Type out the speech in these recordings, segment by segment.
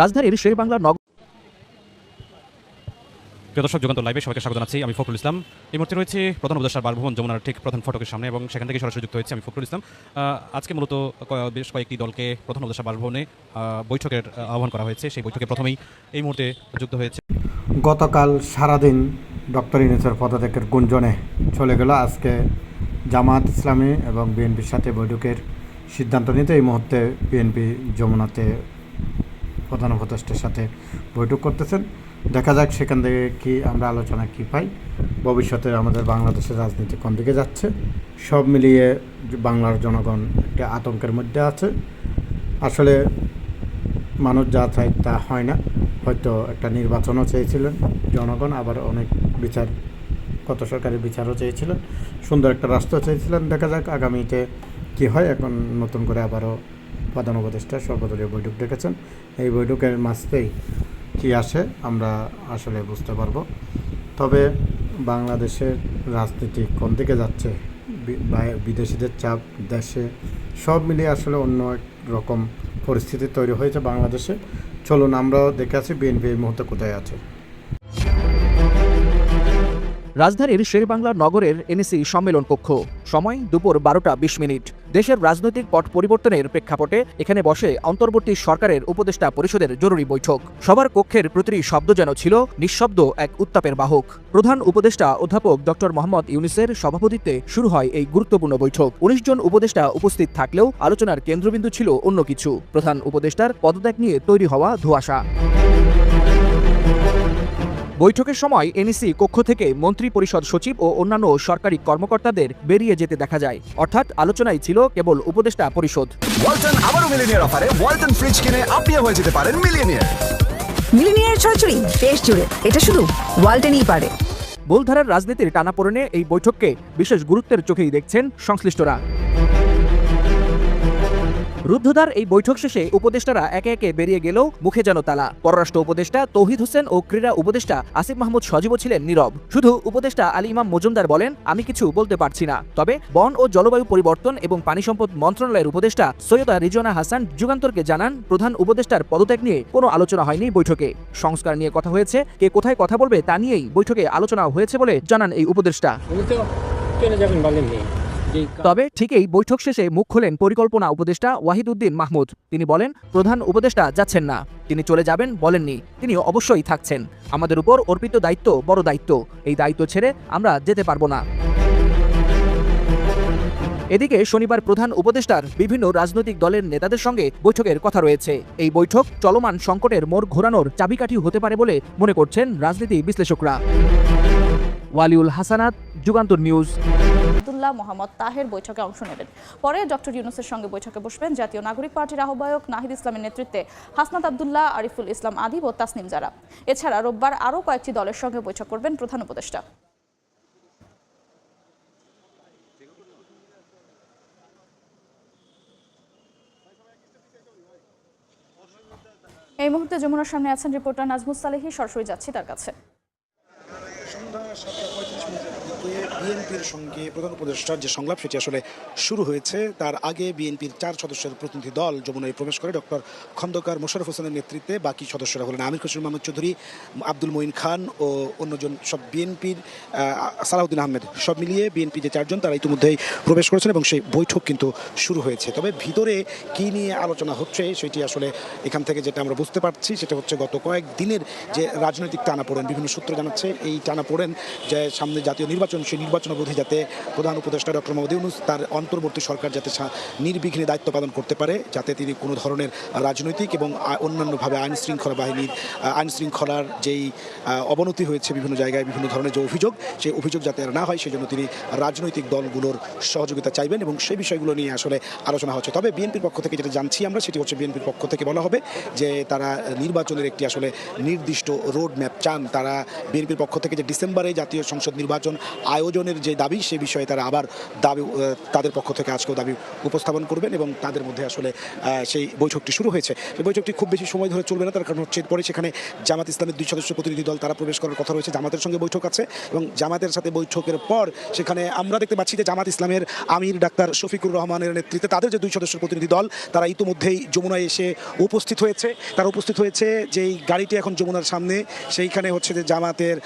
রাজধানীর শেরবাংলা নগর প্রিয় দর্শক যুগান্ত লাইভে সবাইকে স্বাগত জানাচ্ছি। আমি ফখরুল ইসলাম। এই মুহূর্তে রয়েছে প্রধান উপদেষ্টার বাসভবন যমুনার ঠিক প্রধান ফটকের সামনে এবং সেখান থেকে সরাসরি যুক্ত হয়েছে আমি ফখরুল ইসলাম। আজকে মূলত বেশ কয়েকটি দলকে প্রধান উপদেষ্টা বাসভবনে বৈঠকের আহ্বান করা হয়েছে। সেই বৈঠকে প্রথমেই এই মুহূর্তে যুক্ত হয়েছে। গতকাল সারাদিন ডক্টর ইউনুসের পদত্যাগের গুঞ্জনে চলে গেল আজকে জামাত ইসলামী এবং বিএনপির সাথে বৈঠকের সিদ্ধান্ত নিতে। এই মুহূর্তে বিএনপি যমুনাতে প্রধান উপদেষ্টার সাথে বৈঠক করতেছেন। দেখা যাক সেখান থেকে কি আমরা আলোচনা কি পাই। ভবিষ্যতে আমাদের বাংলাদেশের রাজনীতি কোন দিকে যাচ্ছে? সব মিলিয়ে বাংলার জনগণ একটা আতঙ্কের মধ্যে আছে। আসলে মানুষ যা চায় তা হয় না। হয়তো একটা নির্বাচনও চেয়েছিলেন জনগণ, আবার অনেক বিচার, কত সরকারি বিচারও চেয়েছিলেন। সুন্দর একটা রাষ্ট্র চেয়েছিলেন। দেখা যাক আগামীতে কি হয়। এখন নতুন করে আবারও প্রধান উপদেষ্টা সর্বদলীয় বৈঠক ডেকেছেন। এই বৈঠকের মাঝতেই কি আসে আমরা আসলে বুঝতে পারব। তবে বাংলাদেশের রাজনীতি কোন দিকে যাচ্ছে বিদেশিদের চাপ, দেশে সব মিলিয়ে আসলে অন্য এক রকম পরিস্থিতি তৈরি হয়েছে বাংলাদেশে। চলুন আমরাও দেখে আছি বিএনপি এই মুহূর্তে কোথায় আছে। রাজধানীর শেরবাংলা নগরের এনএসি সম্মেলন কক্ষ। সময় দুপুর বারোটা বিশ মিনিট। দেশের রাজনৈতিক পট পরিবর্তনের প্রেক্ষাপটে এখানে বসে অন্তর্বর্তী সরকারের উপদেষ্টা পরিষদের জরুরি বৈঠক। সবার কক্ষের প্রতিটি শব্দ যেন ছিল নিঃশব্দ এক উত্তাপের বাহক। প্রধান উপদেষ্টা অধ্যাপক ডক্টর মোহাম্মদ ইউনিসের সভাপতিত্বে শুরু হয় এই গুরুত্বপূর্ণ বৈঠক। উনিশ জন উপদেষ্টা উপস্থিত থাকলেও আলোচনার কেন্দ্রবিন্দু ছিল অন্য কিছু। প্রধান উপদেষ্টার পদত্যাগ নিয়ে তৈরি হওয়া ধোঁয়াশা। বৈঠকের সময় এনইসি কক্ষ থেকে মন্ত্রী পরিষদ সচিব ও অন্যান্য সরকারি কর্মকর্তাদের বেরিয়ে যেতে দেখা যায়। অর্থাৎ আলোচনায় ছিল কেবল উপদেষ্টা পরিষদ। ওয়ালটন আবারও মিলিনিয়ার অফারে ওয়ালটন ফ্রিজ কিনে আপনিও হয়ে যেতে পারেন মিলিয়নিয়ার মিলিনিয়ার ছড়াছড়ি দেশ জুড়ে। এটা শুধু ওয়ালটেনই পারে। মূলধারার রাজনীতির টানাপোড়েনে এই বৈঠককে বিশেষ গুরুত্বের চোখেই দেখছেন সংশ্লিষ্টরা। রুদ্ধদ্বার এই বৈঠক শেষে উপদেষ্টারা একে একে বেরিয়ে গেলেও মুখে যেন তালা। পররাষ্ট্র উপদেষ্টা তৌহিদ হোসেন ও ক্রীড়া উপদেষ্টা আসিফ মাহমুদ সজীবও ছিলেন নীরব। শুধু উপদেষ্টা আলী ইমাম মজুমদার বলেন, আমি কিছু বলতে পারছি না। তবে বন ও জলবায়ু পরিবর্তন এবং পানি সম্পদ মন্ত্রণালয়ের উপদেষ্টা সৈয়দা রিজওয়ানা হাসান যুগান্তরকে জানান, প্রধান উপদেষ্টার পদত্যাগ নিয়ে কোনো আলোচনা হয়নি বৈঠকে। সংস্কার নিয়ে কথা হয়েছে, কে কোথায় কথা বলবে তা নিয়েই বৈঠকে আলোচনা হয়েছে বলে জানান এই উপদেষ্টা। যাবেন বলেননি? তবে ঠিকই বৈঠক শেষে মুখ খোলেন পরিকল্পনা উপদেষ্টা ওয়াহিদ উদ্দিন মাহমুদ। তিনি বলেন, প্রধান উপদেষ্টা যাচ্ছেন না। তিনি চলে যাবেন বলেননি। তিনি অবশ্যই থাকছেন। আমাদের উপর অর্পিত দায়িত্ব বড় দায়িত্ব। এই দায়িত্ব ছেড়ে আমরা যেতে পারব না। এদিকে শনিবার প্রধান উপদেষ্টার বিভিন্ন রাজনৈতিক দলের নেতাদের সঙ্গে বৈঠকের কথা রয়েছে। এই বৈঠক চলমান সংকটের মোড় ঘোরানোর চাবিকাঠি হতে পারে বলে মনে করছেন রাজনীতি বিশ্লেষকরা। ওয়ালিউল হাসানাত, যুগান্তর নিউজ। আব্দুল্লাহ মোহাম্মদ তাহের বৈঠকে অংশ নেবেন। পরে ডক্টর ইউনুসের সঙ্গে বৈঠকে বসবেন জাতীয় নাগরিক পার্টির আহ্বায়ক নাহিদ ইসলামের নেতৃত্বে হাসনাত আবদুল্লাহ, আরিফুল ইসলাম আদিব ও তাসনিম জারা। এছাড়া রোববার আরও কয়েকটি দলের সঙ্গে বৈঠক করবেন প্রধান উপদেষ্টা। এই মুহূর্তে যমুনার সামনে আছেন রিপোর্টার নাজমুস সালেহি, সরাসরি যাচ্ছি তার কাছে সন্ধ্যা সাতটা পঁয়ত্রিশ মিনিটের দিকে বিএনপির সঙ্গে প্রধান উপদেষ্টার যে সংলাপ, সেটি আসলে শুরু হয়েছে। তার আগে বিএনপির চার সদস্যের প্রতিনিধি দল যমুনায় প্রবেশ করে ডক্টর খন্দকার মোশারফ হোসেনের নেতৃত্বে বাকি সদস্যরা হলেন আমির খসরুল মাহমুদ চৌধুরী, আব্দুল মঈন খান ও অন্যজন সব বিএনপির সালাউদ্দিন আহমেদ। সব মিলিয়ে বিএনপি যে চারজন, তারা ইতিমধ্যেই প্রবেশ করেছেন এবং সেই বৈঠক কিন্তু শুরু হয়েছে। তবে ভিতরে কী নিয়ে আলোচনা হচ্ছে, সেটি আসলে এখান থেকে যেটা আমরা বুঝতে পারছি, সেটা হচ্ছে গত কয়েক দিনের যে রাজনৈতিক টানাপোড়েন, বিভিন্ন সূত্র জানাচ্ছে, এই টানাপোড়েন যে সামনে জাতীয় নির্বাচন, সেই নির্বাচন অবধি যাতে প্রধান উপদেষ্টা ডক্টর মোহাম্মদ ইউনুস তার অন্তর্বর্তী সরকার যাতে নির্বিঘ্নে দায়িত্ব পালন করতে পারে, যাতে তিনি কোনো ধরনের রাজনৈতিক এবং অন্যান্যভাবে আইন শৃঙ্খলা বাহিনীর আইন শৃঙ্খলার যেই অবনতি হয়েছে বিভিন্ন জায়গায়, বিভিন্ন ধরনের যে অভিযোগ সেই অভিযোগ যাতে না হয়, সেজন্য তিনি রাজনৈতিক দলগুলোর সহযোগিতা চাইবেন এবং সেই বিষয়গুলো নিয়ে আসলে আলোচনা হচ্ছে। তবে বিএনপির পক্ষ থেকে যেটা জানছি আমরা, সেটি হচ্ছে বিএনপির পক্ষ থেকে বলা হবে যে তারা নির্বাচনের একটি আসলে নির্দিষ্ট রোড ম্যাপ চান। তারা বিএনপির পক্ষ থেকে যে ডিসেম্বরে জাতীয় সংসদ নির্বাচন আয়োজনের আন্দোলনের যে দাবি, সে বিষয়ে তারা আবার দাবি তাদের পক্ষ থেকে আজকেও দাবি উপস্থাপন করবেন এবং তাদের মধ্যে আসলে সেই বৈঠকটি শুরু হয়েছে। সেই বৈঠকটি খুব বেশি সময় ধরে চলবে না, তার কারণ হচ্ছে এরপরে সেখানে জামাত ইসলামের দুই সদস্য প্রতিনিধি দল, তারা প্রবেশ করার কথা রয়েছে। জামাতের সঙ্গে বৈঠক আছে এবং জামাতের সাথে বৈঠকের পর সেখানে আমরা দেখতে পাচ্ছি যে জামাত ইসলামের আমির ডাক্তার শফিকুর রহমানের নেতৃত্বে তাদের যে দুই সদস্য প্রতিনিধি দল, তারা ইতিমধ্যেই যমুনায় এসে উপস্থিত হয়েছে। তারা উপস্থিত হয়েছে যেই গাড়িটি এখন যমুনার সামনে, সেইখানে হচ্ছে যে জামাতের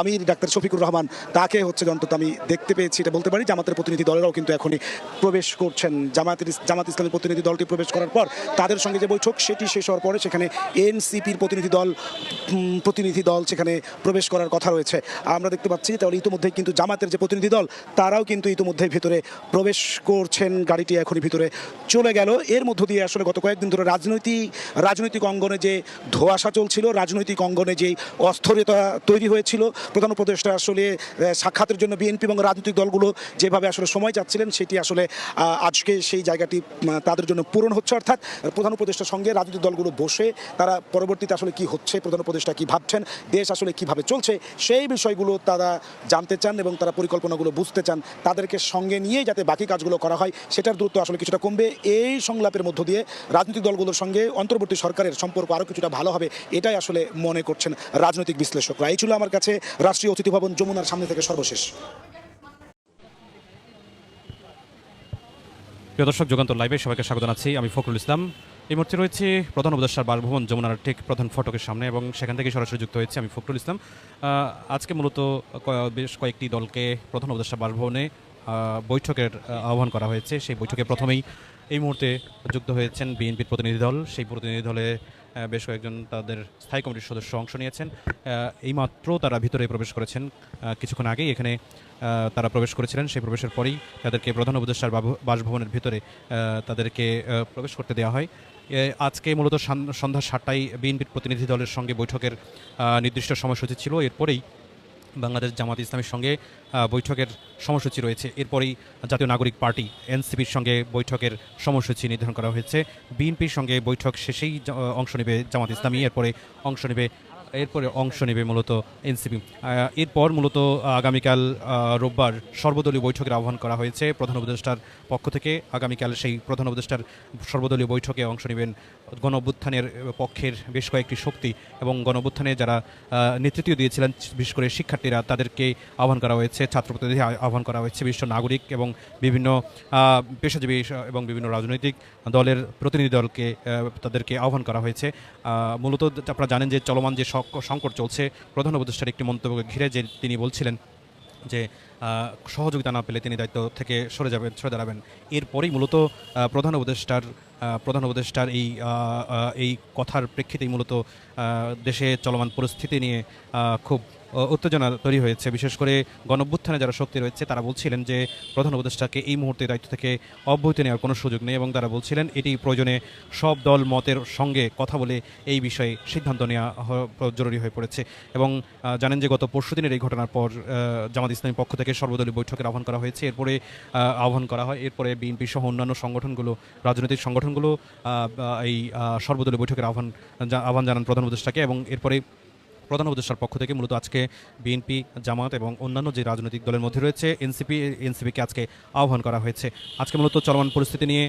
আমির ডাক্তার শফিকুর রহমান, তাকে হচ্ছে অন্তত আমি দেখতে পেয়েছি, এটা বলতে পারি। জামাতের প্রতিনিধি দলেরাও কিন্তু এখনই প্রবেশ করছেন। জামাতের জামাত ইসলামের প্রতিনিধি দলটি প্রবেশ করার পর তাদের সঙ্গে যে বৈঠক, সেটি শেষ হওয়ার পরে সেখানে এনসিপির প্রতিনিধি দল প্রতিনিধি দল সেখানে প্রবেশ করার কথা রয়েছে। আমরা দেখতে পাচ্ছি তাহলে ইতিমধ্যে কিন্তু জামাতের যে প্রতিনিধি দল, তারাও কিন্তু ইতিমধ্যে ভিতরে প্রবেশ করছেন। গাড়িটি এখনই ভিতরে চলে গেল। এর মধ্য দিয়ে আসলে গত কয়েকদিন ধরে রাজনৈতিক রাজনৈতিক অঙ্গনে যে ধোয়াশা চলছিল, রাজনৈতিক অঙ্গনে যে অস্থিরতা তৈরি হয়েছিল, প্রধান উপদেষ্টা আসলে সাক্ষাতের জন্য বিএনপি এবং রাজনৈতিক দলগুলো যেভাবে আসলে সময় চাচ্ছিলেন, সেটি আসলে আজকে সেই জায়গাটি তাদের জন্য পূরণ হচ্ছে। অর্থাৎ প্রধান উপদেষ্টার সঙ্গে রাজনৈতিক দলগুলো বসে তারা পরবর্তীতে আসলে কি হচ্ছে, প্রধান উপদেষ্টা কি ভাবছেন, দেশ আসলে কীভাবে চলছে, সেই বিষয়গুলো তারা জানতে চান এবং তারা পরিকল্পনাগুলো বুঝতে চান। তাদেরকে সঙ্গে নিয়ে যাতে বাকি কাজগুলো করা হয়, সেটার দূরত্ব আসলে কিছুটা কমবে। এই সংলাপের মধ্য দিয়ে রাজনৈতিক দলগুলোর সঙ্গে অন্তর্বর্তী সরকারের সম্পর্ক আরও কিছুটা ভালো হবে, এটাই আসলে মনে করছেন রাজনৈতিক বিশ্লেষকরা। এই ছিল আমার কাছে রাষ্ট্রীয় অতিথি ভবন, যমুনার সামনে থেকে সর্বশেষ। প্রিয় দর্শক, যুগান্তর লাইভে সবাইকে স্বাগত জানাচ্ছি। আমি ফখরুল ইসলাম। এই মুহূর্তে রয়েছে প্রধান উপদেষ্টার বাসভবন যমুনার ঠিক প্রধান ফটকের সামনে এবং সেখান থেকে সরাসরি যুক্ত হয়েছে আমি ফখরুল ইসলাম। আজকে মূলত বেশ কয়েকটি দলকে প্রধান উপদেষ্টা বাসভবনে বৈঠকের আহ্বান করা হয়েছে। সেই বৈঠকে প্রথমেই এই মুহূর্তে যুক্ত হয়েছেন বিএনপির প্রতিনিধি দল। সেই প্রতিনিধি দলে বেশ কয়েকজন তাদের স্থায়ী কমিটির সদস্য অংশ নিয়েছেন। এইমাত্র তারা ভিতরে প্রবেশ করেছেন। কিছুক্ষণ আগেই এখানে তারা প্রবেশ করেছিলেন। সেই প্রবেশের পরেই তাদেরকে প্রধান উপদেষ্টার বাসভবনের ভিতরে তাদেরকে প্রবেশ করতে দেওয়া হয়। আজকে মূলত সান- সন্ধ্যা সাতটায় বিএনপির প্রতিনিধি দলের সঙ্গে বৈঠকের নির্দিষ্ট সময়সূচি ছিল। এরপরেই বাংলাদেশ জামাত ইসলামের সঙ্গে বৈঠকের সময়সূচি রয়েছে। এরপরেই জাতীয় নাগরিক পার্টি, এনসিপির সঙ্গে বৈঠকের সময়সূচি নির্ধারণ করা হয়েছে। বিএনপির সঙ্গে বৈঠক শেষেই অংশ নেবে জামাত ইসলামী। এরপরে অংশ নেবে এরপরে অংশ নেবে মূলত এনসিপি। এরপর মূলত আগামীকাল রোববার সর্বদলীয় বৈঠকের আহ্বান করা হয়েছে প্রধান উপদেষ্টার পক্ষ থেকে। আগামীকাল সেই প্রধান উপদেষ্টার সর্বদলীয় বৈঠকে অংশ নেবেন গণ পক্ষের বেশ কয়েকটি শক্তি এবং গণ যারা নেতৃত্ব দিয়েছিলেন, বিশেষ করে শিক্ষার্থীরা, তাদেরকে আহ্বান করা হয়েছে ছাত্র প্রতিনিধি আহ্বান করা হয়েছে, বিশিষ্ট নাগরিক এবং বিভিন্ন পেশাজীবী এবং বিভিন্ন রাজনৈতিক দলের প্রতিনিধি দলকে তাদেরকে আহ্বান করা হয়েছে। মূলত আপনারা জানেন যে চলমান যে সংকট চলছে। প্রধান উপদেষ্টার একটি মন্তব্যকে ঘিরে যে তিনি বলছিলেন যে সহযোগিতা না পেলে তিনি দায়িত্ব থেকে সরে যাবেন সরে দাঁড়াবেন। এরপরেই মূলত প্রধান উপদেষ্টার প্রধান উপদেষ্টার এই এই কথার প্রেক্ষিতেই মূলত দেশে চলমান পরিস্থিতি নিয়ে খুব উত্তেজনা তৈরি হয়েছে। বিশেষ করে গণভ্যুত্থানে যারা শক্তি রয়েছে, তারা বলছিলেন যে প্রধান উপদেষ্টাকে এই মুহূর্তে দায়িত্ব থেকে অব্যাহতি নেওয়ার কোনো সুযোগ নেই এবং তারা বলছিলেন এটি প্রয়োজনে সব দল মতের সঙ্গে কথা বলে এই বিষয়ে সিদ্ধান্ত নেওয়া জরুরি হয়ে পড়েছে এবং জানেন যে গত পরশু দিনের এই ঘটনার পর জামাত ইসলামী পক্ষ থেকে সর্বদলীয় বৈঠকের আহ্বান করা হয়েছে। এরপরে আহ্বান করা হয়। এরপরে বিএনপি সহ অন্যান্য সংগঠনগুলো, রাজনৈতিক সংগঠনগুলো এই সর্বদলীয় বৈঠকের আহ্বান আহ্বান জানান প্রধান উপদেষ্টাকে এবং এরপরে প্রধান উপদেষ্টার পক্ষ থেকে মূলত আজকে বিএনপি জামাত এবং অন্যান্য যে রাজনৈতিক দলের মধ্যে রয়েছে, এনসিপি, এনসিপিকে আজকে আহ্বান করা হয়েছে। আজকে মূলত চলমান পরিস্থিতি নিয়ে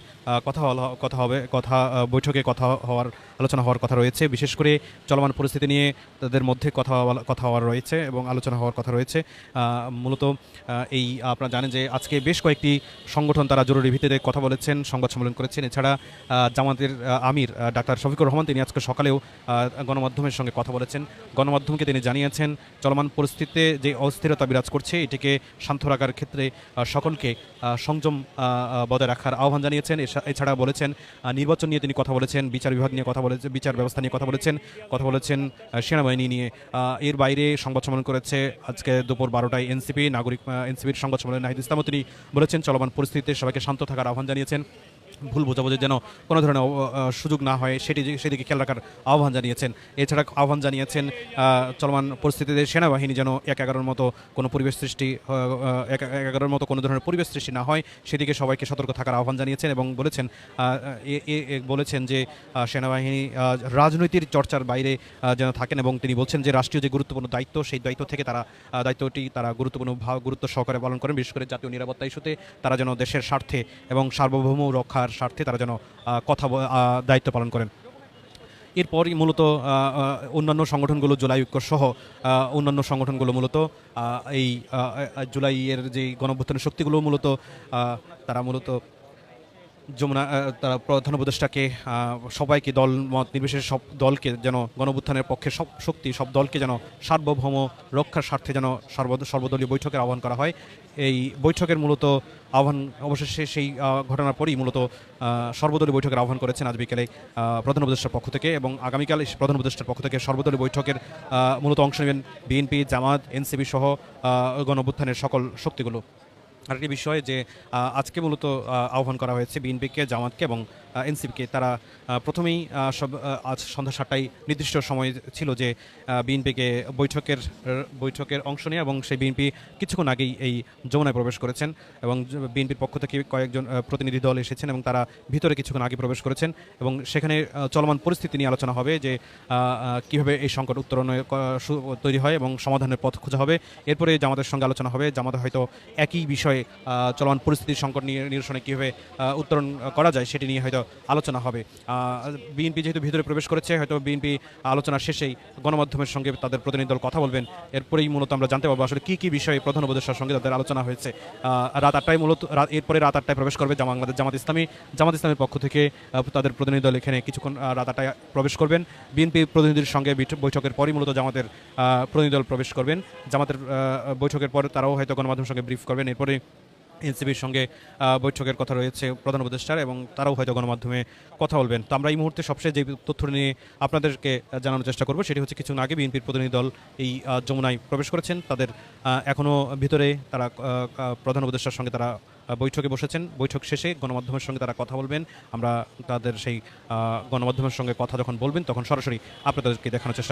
কথা কথা হবে, কথা বৈঠকে কথা হওয়ার, আলোচনা হওয়ার কথা রয়েছে। বিশেষ করে চলমান পরিস্থিতি নিয়ে তাদের মধ্যে কথা কথা হওয়ার রয়েছে এবং আলোচনা হওয়ার কথা রয়েছে। মূলত এই আপনারা জানেন যে আজকে বেশ কয়েকটি সংগঠন তারা জরুরি ভিত্তিতে কথা বলেছেন, সংবাদ সম্মেলন করেছেন। এছাড়া জামাতের আমির ডাক্তার শফিকুর রহমান তিনি আজকে সকালেও গণমাধ্যমের সঙ্গে কথা বলেছেন। গণমাধ্যমকে তিনি জানিয়েছেন, চলমান পরিস্থিতিতে যে অস্থিরতা বিরাজ করছে, এটিকে শান্ত রাখার ক্ষেত্রে সকলকে সংযম বজায় রাখার আহ্বান জানিয়েছেন। এছাড়া বলেছেন নির্বাচন নিয়ে তিনি কথা বলেছেন, বিচার বিভাগ নিয়ে কথা বলেছেন বিচার ব্যবস্থা নিয়ে কথা বলেছেন কথা বলেছেন সেনাবাহিনী নিয়ে। এর বাইরে সংবাদ সম্মেলন করেছে আজকে দুপুর বারোটায় এনসিপি, নাগরিক এনসিপির সংবাদ সম্মেলনে নাহিদ ইসলামও তিনি বলেছেন, চলমান পরিস্থিতিতে সবাইকে শান্ত থাকার আহ্বান জানিয়েছেন। ভুল বোঝাবুঝি যেন কোনো ধরনের সুযোগ না হয়, সেটি সেদিকে খেয়াল রাখার আহ্বান জানিয়েছেন। এছাড়া আহ্বান জানিয়েছেন চলমান পরিস্থিতিতে সেনাবাহিনী যেন এক এগারোর মতো কোনো পরিবেশ সৃষ্টি এক এগারোর মতো কোনো ধরনের পরিবেশ সৃষ্টি না হয়, সেদিকে সবাইকে সতর্ক থাকার আহ্বান জানিয়েছেন এবং বলেছেন বলেছেন যে সেনাবাহিনী রাজনৈতিক চর্চার বাইরে যেন থাকেন এবং তিনি বলছেন যে, রাষ্ট্রীয় যে গুরুত্বপূর্ণ দায়িত্ব, সেই দায়িত্ব থেকে তারা দায়িত্বটি তারা গুরুত্বপূর্ণ গুরুত্ব সহকারে পালন করেন, বিশেষ করে জাতীয় নিরাপত্তা ইস্যুতে, তারা যেন দেশের স্বার্থে এবং সার্বভৌম রক্ষার স্বার্থে তারা যেন কথা দায়িত্ব পালন করেন। এরপরই মূলত অন্যান্য সংগঠনগুলো জুলাই ঐক্য সহ অন্যান্য সংগঠনগুলো মূলত এই জুলাইয়ের যে গণভ্যুত্থানের শক্তিগুলো মূলত তারা মূলত যমুনা তারা প্রধান উপদেষ্টাকে সবাইকে দল মত নির্বিশেষে সব দলকে যেন গণঅভ্যুত্থানের পক্ষে সব শক্তি সব দলকে যেন সার্বভৌম রক্ষার স্বার্থে যেন সর্ব- সর্বদলীয় বৈঠকের আহ্বান করা হয়। এই বৈঠকের মূলত আহ্বান অবশেষে সেই ঘটনার পরই মূলত সর্বদলীয় বৈঠকের আহ্বান করেছেন আজ বিকেলে প্রধান উপদেষ্টার পক্ষ থেকে এবং আগামীকাল প্রধান উপদেষ্টার পক্ষ থেকে সর্বদলীয় বৈঠকের মূলত অংশ নেবেন বিএনপি জামাত এনসিবি সহ আহ, গণঅভ্যুত্থানের সকল শক্তিগুলো। আরেকটি বিষয় যে আজকে মূলত আহ্বান করা হয়েছে বিএনপিকে, জামাতকে এবং এনসিপিকে। তারা প্রথমেই সব আজ সন্ধ্যা সাতটায় নির্দিষ্ট সময় ছিল যে বিএনপিকে বৈঠকের বৈঠকের অংশ নিয়ে এবং সেই বিএনপি কিছুক্ষণ আগেই এই যমুনায় প্রবেশ করেছেন এবং বিএনপির পক্ষ থেকে কয়েকজন প্রতিনিধি দল এসেছেন এবং তারা ভিতরে কিছুক্ষণ আগে প্রবেশ করেছেন এবং সেখানে চলমান পরিস্থিতি নিয়ে আলোচনা হবে যে কীভাবে এই সংকট উত্তরণে তৈরি হয় এবং সমাধানের পথ খোঁজা হবে। এরপরে জামাতের সঙ্গে আলোচনা হবে। জামাতে হয়তো একই বিষয়ে আহ, চলমান পরিস্থিতির সংকট নিয়ে নিরসনে কীভাবে উত্তরণ করা যায় সেটি নিয়ে হয়তো আলোচনা হবে। বিএনপি যেহেতু ভিতরে প্রবেশ করেছে হয়তো বিএনপি আলোচনার শেষেই গণমাধ্যমের সঙ্গে তাদের প্রতিনিধি দল কথা বলবেন। এরপরেই মূলত আমরা জানতে পারব আসলে কী কী বিষয়ে প্রধান উপদেষ্টার সঙ্গে তাদের আলোচনা হয়েছে। রাত আটটায় মূলত এরপরে রাত আটটায় প্রবেশ করবে জামা আমাদের জামাত ইসলামী। জামাত ইসলামের পক্ষ থেকে তাদের প্রতিনিধি দল এখানে কিছুক্ষণ রাত আটটায় প্রবেশ করবেন। বিএনপি প্রতিনিধির সঙ্গে বৈঠকের পরই মূলত জামাতের প্রতিনিধি দল প্রবেশ করবেন। জামাতের বৈঠকের পর তারাও হয়তো গণমাধ্যমের সঙ্গে ব্রিফ করবেন। এরপরে এনসিবির সঙ্গে বৈঠকের কথা রয়েছে প্রধান উপদেষ্টার এবং তারাও হয়তো গণমাধ্যমে কথা বলবেন। তো আমরা এই মুহূর্তে সবশেষ যে তথ্য নিয়ে আপনাদেরকে জানানোর চেষ্টা করব সেটি হচ্ছে কিছুক্ষণ আগে বিএনপির প্রতিনিধি দল এই যমুনায় প্রবেশ করেছেন। তাদের এখনও ভিতরে তারা প্রধান উপদেষ্টার সঙ্গে তারা বৈঠকে বসেছেন। বৈঠক শেষে গণমাধ্যমের সঙ্গে তারা কথা বলবেন। আমরা তাদের সেই গণমাধ্যমের সঙ্গে কথা যখন বলবেন তখন সরাসরি আপনাদেরকে দেখানোর চেষ্টা